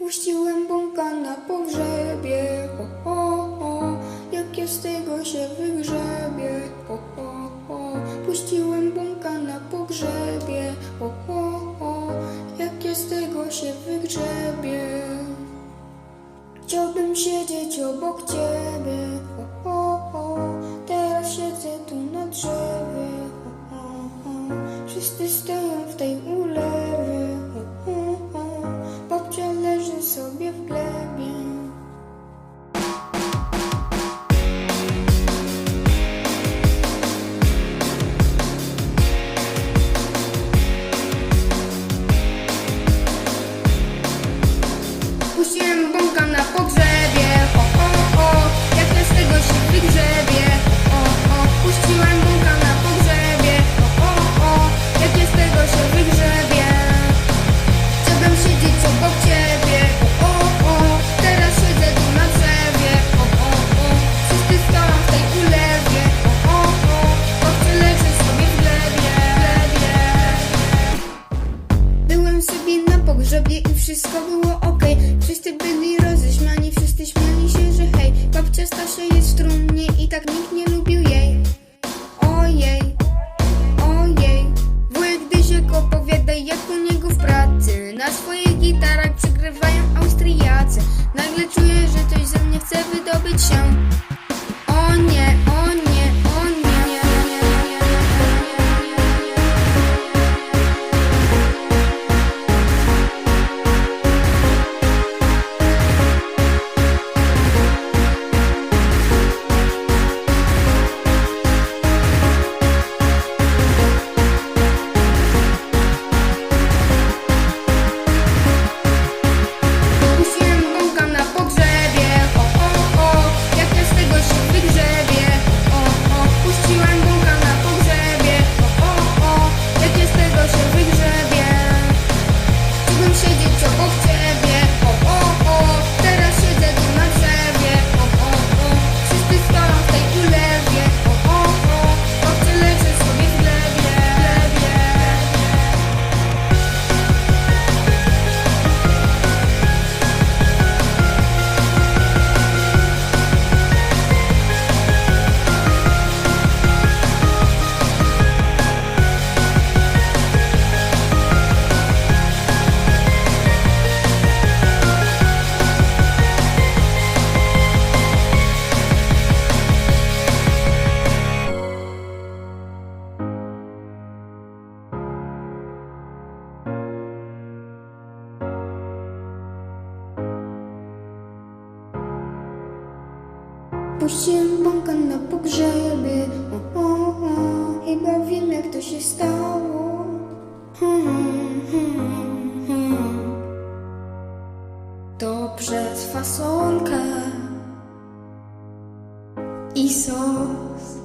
Puściłem bąka na pogrzebie, ho, ho, ho, jak ja z tego się wygrzebie, ho, ho, ho. Puściłem bąka na pogrzebie, ho, ho, ho, jak ja z tego się wygrzebie. Chciałbym siedzieć obok ciebie, wszystko było okej. Wszyscy byli roześmiani, wszyscy śmiali się, że hej, babcia Stasia jest w trumnie i tak nikt nie lubił jej. Ojej, ojej, wujek Dyziek opowiada jak u niego w pracy. Na swoich gitarach przygrywają Austriacy. Nagle czuję, że coś ze mnie chce wydobyć się. Puściłem bąka na pogrzebie, o, o, o, chyba wiem jak to się stało. Hmm, hmm, hmm. To przez fasolkę i sok.